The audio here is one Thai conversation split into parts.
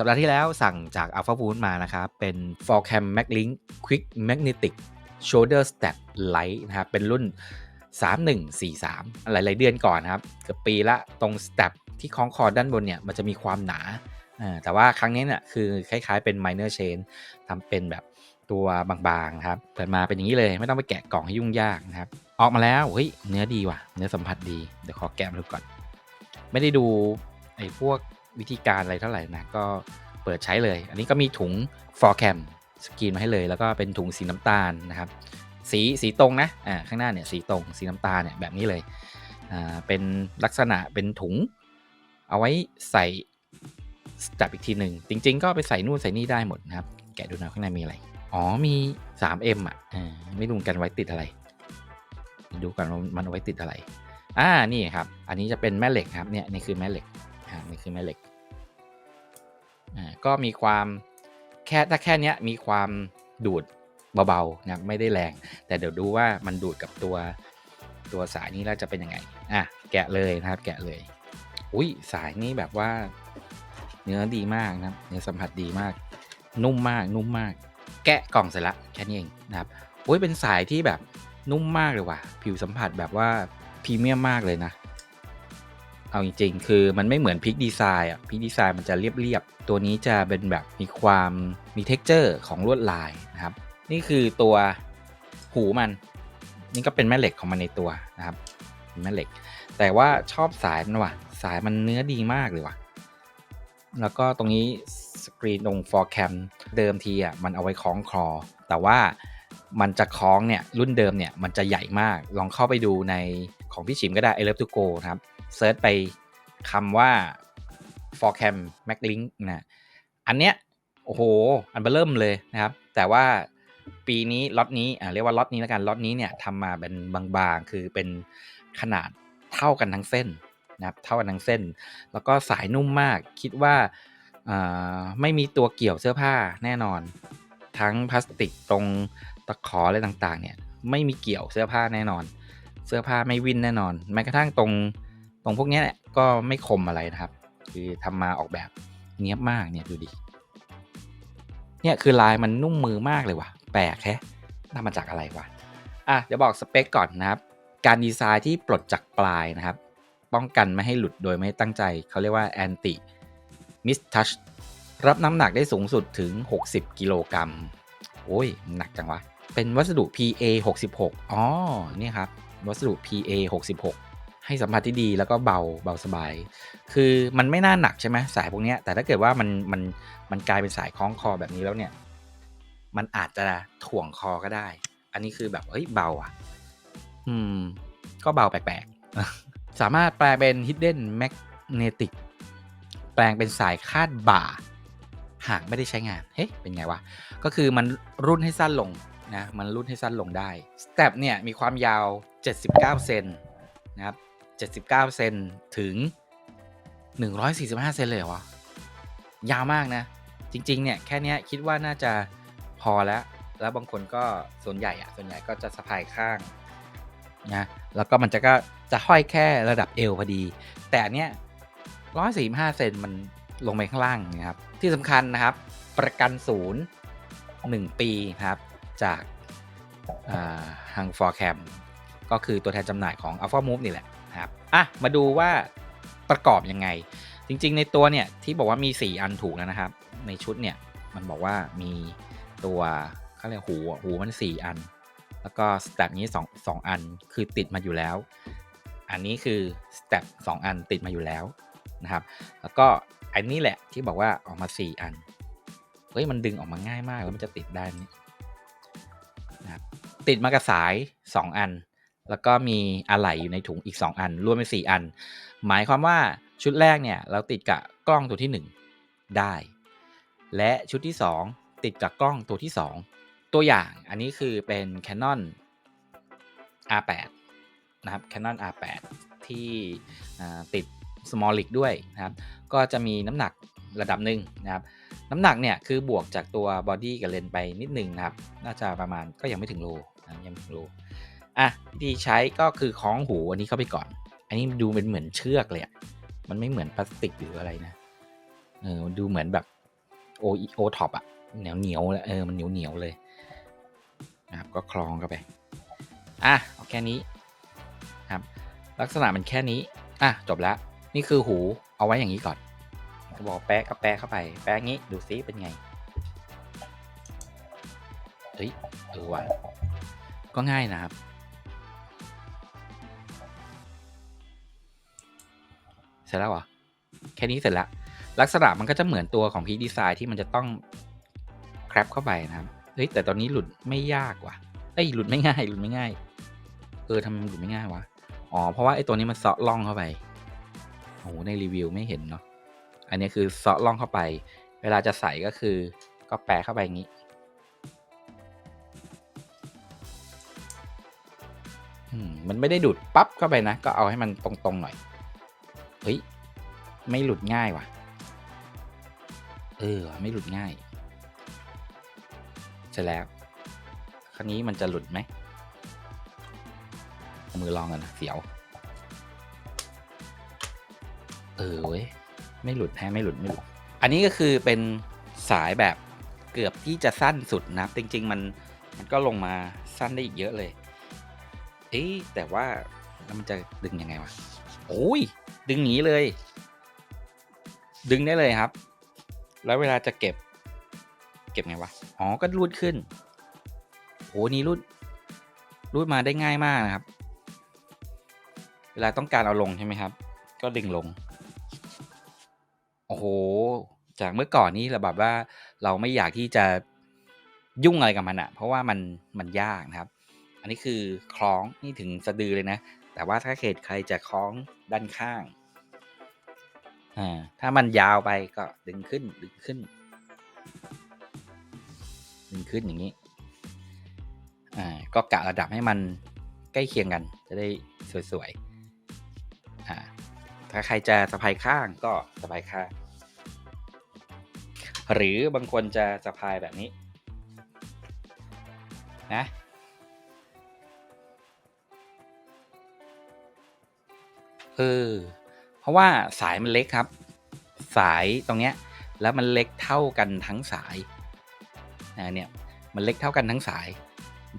สัปดาห์ที่แล้วสั่งจาก Alpha Wood มานะครับ เป็น For Cam Maglink Quick Magnetic Shoulder Strap Light นะครับเป็นรุ่น 3143 หลาย ๆ เดือนก่อนครับ เกือบปีละตรง strap ที่คล้องคอด้านบนเนี่ย มันจะมีความหนาอ่าแต่ว่าครั้งนี้เนี่ยคือคล้าย ๆ เป็น minor chain ทำเป็นแบบตัวบาง ๆ ครับ เปิดมาเป็นอย่างนี้เลย ไม่ต้องไปแกะกล่องให้ยุ่งยากนะครับ ออกมาแล้วเฮ้ยเนื้อดีว่ะ เนื้อสัมผัสดี เดี๋ยวขอแกะมาดูก่อน ไม่ได้ดูไอ้พวกวิธีการอะไรเท่าไหร่นะ ก็เปิดใช้เลย อันนี้ก็มีถุง for cam สกรีนมาให้เลย แล้วก็เป็นถุงสีน้ำตาลนะครับ สีสีตรงนะ อ่า ข้างหน้าเนี่ยสีตรง สีน้ำตาลเนี่ยแบบนี้เลย อ่า เป็นลักษณะเป็นถุง เอาไว้ใส่สแตปอีกทีหนึ่ง จริง ๆ ก็ไปใส่นู่นใส่นี่ได้หมดนะครับ แกะดูนะข้างในมีอะไร อ๋อ มี 3M อะ อ่า ไม่รู้กันไว้ติดอะไร ดูกันว่ามันเอาไว้ติดอะไร อ่า นี่ครับ อันนี้จะเป็นแม่เหล็กครับ เนี่ย นี่คือแม่เหล็ก อ่า นี่คือแม่เหล็ก อ่า ก็มีความแค่ถ้าแค่เนี้ยมีความดูดเบาๆนะไม่ได้แรง แต่เดี๋ยวดูว่ามันดูดกับตัวตัวสายนี้แล้วจะเป็นยังไง อะ แกะเลยนะครับ แกะเลย อุ้ยสายนี้แบบว่า เนื้อดีมากนะครับ เนื้อสัมผัสดีมาก นุ่มมาก นุ่มมาก แกะกล่องเสร็จละแค่นี้เองนะครับ อุ้ยเป็นสายที่แบบ นุ่มมากเลยว่ะ ผิวสัมผัสแบบว่าพรีเมียมมากเลยนะ เอาจริงๆ คือมันไม่เหมือนพิกดีไซน์อะพิกดีไซน์มันจะเรียบๆ ตัวนี้จะเป็นแบบมีความมีเท็กเจอร์ของลวดลายนะครับ นี่คือตัวหูมัน นี่ก็เป็นแม่เหล็กของมันในตัวนะครับแม่เหล็ก แต่ว่าชอบสายมันว่ะ สายมันเนื้อดีมากเลยว่ะ แล้วก็ตรงนี้สกรีนตรง for cam เดิมทีอะมันเอาไว้คล้องคลอแต่ว่า มันจะคล้องเนี่ยรุ่นเดิมเนี่ยมันจะใหญ่มาก ลองเข้าไปดูในของพี่ชิมก็ได้ I love to go นะครับเซิร์ชไปคำว่า for cam mac link นะอันเนี้ยโอ้โห อันเบอร์เริ่มเลยนะครับ แต่ว่าปีนี้ล็อตนี้อ่าเรียกว่าล็อตนี้แล้วกันล็อตนี้เนี่ยทำมาเป็นบางๆ คือเป็นขนาดเท่ากันทั้งเส้นนะครับเท่ากันทั้งเส้น แล้วก็สายนุ่มมากคิดว่าไม่มีตัวเกี่ยวเสื้อผ้าแน่นอน ทั้งพลาสติกตรง ตะขออะไรต่างๆ เนี่ย ไม่มีเกี่ยวเสื้อผ้าแน่นอน เสื้อผ้าไม่วินแน่นอน แม้กระทั่งตรงตรงพวกนี้ก็ไม่คมอะไรนะครับ คือทำมาออกแบบเนี้ยบมากเนี่ยดูดิเนี่ยคือลายมันนุ่มมือมากเลยว่ะ แปลกแค่ทำมาจากอะไรวะอะเดี๋ยวบอกสเปคก่อนนะครับการดีไซน์ที่ปลดจากปลายนะครับ ป้องกันไม่ให้หลุดโดยไม่ตั้งใจ เขาเรียกว่า anti miss touch รับน้ำหนักได้สูงสุดถึง 60 กิโลกรัม โอ้ย หนักจังวะ เป็นวัสดุ PA 66อ๋อนี่ครับ วัสดุ PA 66ให้สัมผัสที่ดีแล้วก็เบาเบาสบาย คือมันไม่น่าหนักใช่ไหมสายพวกนี้แต่ถ้าเกิดว่ามันมันมันกลายเป็นสายคล้องคอแบบนี้แล้วเนี่ย มันอาจจะถ่วงคอก็ได้ อันนี้คือแบบเฮ้ยเบาอะ อืม ก็เบาแปลกๆ สามารถแปลเป็น hidden magnetic แปลงเป็นสายคาดบ่าหากไม่ได้ใช้งาน เฮ้ย เป็นไงวะ ก็คือมันรุ่นให้สั้นลง นะมันรุ่นให้สั้นลงได้สเต็ปเนี่ยมีความยาว 79 เซนนะครับ 79 เซนถึง 145 เซนเลยเหรอยาวมากนะ จริง ๆ เนี่ยแค่นี้คิดว่าน่าจะพอแล้ว แล้วบางคนก็ส่วนใหญ่อะส่วนใหญ่ก็จะสะพายข้างนะแล้วก็มันจะก็จะห้อยแค่ระดับเอวพอดี แต่เนี้ย145เซนมันลงไปข้างล่างนะครับ ที่สำคัญนะครับ ประกันศูนย์1ปีนะครับ จากทาง for cam ก็คือตัวแทนจำหน่ายของ Alpha Move นี่แหละนะครับอะมาดูว่าประกอบยังไง จริง ๆ ในตัวเนี่ยที่บอกว่ามี 4 อันถูกแล้วนะครับ ในชุดเนี่ยมันบอกว่ามีตัวเขาเรียกหูหูมัน 4 อัน แล้วก็สแตปนี้2 2 อันคือติดมาอยู่แล้ว อันนี้คือสเต็ป2อันติดมาอยู่แล้วนะครับ แล้วก็อันนี้แหละที่บอกว่าออกมา 4 อันเฮ้ยมันดึงออกมาง่ายมากแล้วมันจะติดได้นี่ ติดมากับสาย 2 อัน แล้วก็มีอะไหล่อยู่ในถุงอีก 2 อัน รวมเป็น4อัน หมายความว่าชุดแรกเนี่ยเราติดกับกล้องตัวที่ 1 ได้ และชุดที่ 2 ติดกับกล้องตัวที่ 2 ตัวอย่างอันนี้คือเป็น Canon R8 นะครับ Canon R8 ที่ติด small rig ด้วยนะครับ ก็จะมีน้ำหนักระดับหนึ่งนะครับ น้ำหนักเนี่ยคือบวกจากตัวบอดี้กับเลนไปนิดหนึ่งนะครับ น่าจะประมาณก็ยังไม่ถึงโล ยังไม่ถึงโลอะวิธีใช้ก็คือคล้องหูอันนี้เข้าไปก่อน อันนี้ดูเป็นเหมือนเชือกเลยอะมันไม่เหมือนพลาสติกหรืออะไรนะเออมันดูเหมือนแบบโอโอท็อปอะเหนียวเหนียวเลยเออมันเหนียวเหนียวเลยนะครับก็คล้องเข้าไปอะเอาแค่นี้ครับลักษณะมันแค่นี้อะจบแล้วนี่คือหูเอาไว้อย่างนี้ก่อนบอกแปะก็แปะเข้าไป แปะงี้ดูซิเป็นไงเฮ้ยเออว่ะ ก็ง่ายนะครับ เสร็จแล้วเหรอ แค่นี้เสร็จแล้วลักษณะมันก็จะเหมือนตัวของพีดีไซน์ที่มันจะต้องแครปเข้าไปนะครับเฮ้ยแต่ตอนนี้หลุดไม่ยากว่ะเอ้ยหลุดไม่ง่ายหลุดไม่ง่าย เออทำไมหลุดไม่ง่ายวะอ๋อเพราะว่าไอ้ตัวนี้มันเซาะล่องเข้าไปโอ้โหในรีวิวไม่เห็นเนาะอันนี้คือเซาะล่องเข้าไป เวลาจะใส่ก็คือก็แปะเข้าไปอย่างนี้ มันไม่ได้ดูดปั๊บเข้าไปนะ ก็เอาให้มันตรงๆหน่อย เฮ้ย ไม่หลุดง่ายว่ะ เออ ไม่หลุดง่ายเสร็จแล้ว คราวนี้มันจะหลุดไหม มือลองกันนะเสียว เออเว้ย ไม่หลุดแฮะไม่หลุดไม่หลุด อันนี้ก็คือเป็นสายแบบเกือบที่จะสั้นสุดนะครับ จริง ๆ มันมันก็ลงมาสั้นได้อีกเยอะเลย เอ๊ะแต่ว่าแล้วมันจะดึงยังไงวะโอ้ย ดึงหนีเลย ดึงได้เลยครับ แล้วเวลาจะเก็บ เก็บไงวะ อ๋อ ก็รูดขึ้นโหนี่รูด รูดมาได้ง่ายมากนะครับ เวลาต้องการเอาลงใช่ไหมครับ ก็ดึงลง โอ้โห จากเมื่อก่อนนี้เราแบบว่า เราไม่อยากที่จะยุ่งอะไรกับมันอะเพราะว่ามันมันยากนะครับ นนี้คือคล้องนี่ถึงสะดือเลยนะ แต่ว่าถ้าเขตใครจะคล้องด้านข้าง อ่า ถ้ามันยาวไปก็ดึงขึ้นดึงขึ้น ดึงขึ้นอย่างนี้ อ่า ก็กะระดับให้มันใกล้เคียงกัน จะได้สวยๆ อ่า ถ้าใครจะสะพายข้างก็สะพายข้าง หรือบางคนจะสะพายแบบนี้ นะ เออ เพราะว่าสายมันเล็กครับ สายตรงเนี้ย แล้วมันเล็กเท่ากันทั้งสายอ่าเนี่ยมันเล็กเท่ากันทั้งสาย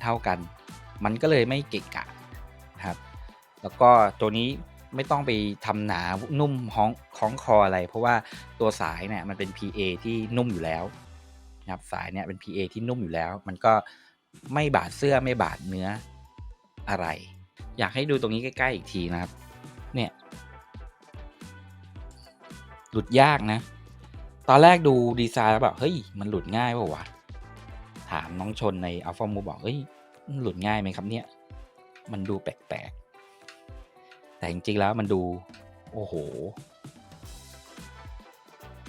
เท่ากัน มันก็เลยไม่เกะกะครับ แล้วก็ตัวนี้ไม่ต้องไปทำหนานุ่มห้องคล้องคออะไร เพราะว่าตัวสายเนี่ยมันเป็น PA ที่นุ่มอยู่แล้วนะครับสายเนี่ยเป็น PA ที่นุ่มอยู่แล้ว มันก็ไม่บาดเสื้อไม่บาดเนื้ออะไร อยากให้ดูตรงนี้ใกล้ ๆ อีกทีนะครับ หลุดยากนะ ตอนแรกดูดีไซน์แล้วแบบเฮ้ยมันหลุดง่ายป่าวะถามน้องชนใน Alpha Move บอกเฮ้ยหลุดง่ายไหมครับเนี่ย มันดูแปลกๆ แต่จริงๆแล้วมันดู โอ้โห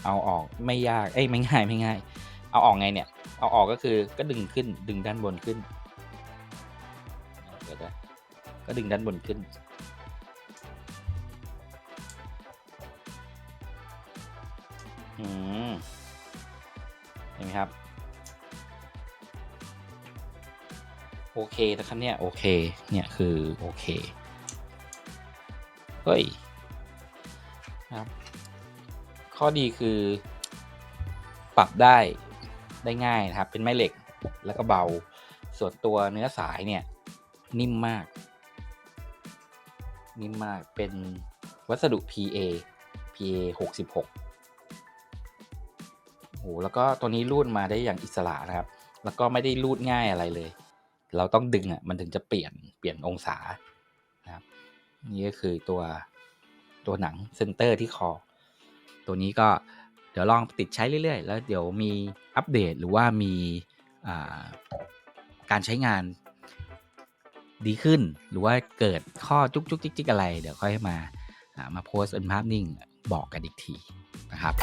เอาออกไม่ยาก เอ้ยไม่ง่ายไม่ง่าย เอาออกไงเนี่ย เอาออกก็คือก็ดึงขึ้นดึงด้านบนขึ้น ก็ดึงด้านบนขึ้น เห็นไหมครับ โอเคนะครับเนี่ย โอเค เนี่ยคือโอเค เฮ้ยครับ ข้อดีคือ ปรับได้ได้ง่ายนะครับ เป็นไม้เหล็กแล้วก็เบา ส่วนตัวเนื้อสายเนี่ย นิ่มมาก นิ่มมากเป็นวัสดุ PA PA 66โอ้ โหแล้วก็ตัวนี้รูดมาได้อย่างอิสระนะครับ แล้วก็ไม่ได้รูดง่ายอะไรเลย เราต้องดึงอะมันถึงจะเปลี่ยนเปลี่ยนองศานะครับ นี่ก็คือตัวตัวหนังเซนเตอร์ที่คอ ตัวนี้ก็เดี๋ยวลองติดใช้เรื่อยๆ แล้วเดี๋ยวมีอัปเดตหรือว่ามีการใช้งานดีขึ้น หรือว่าเกิดข้อจุกจุกจิกจิกอะไร เดี๋ยวค่อยมามาโพสต์เป็นภาพนิ่งบอกกันอีกทีนะครับ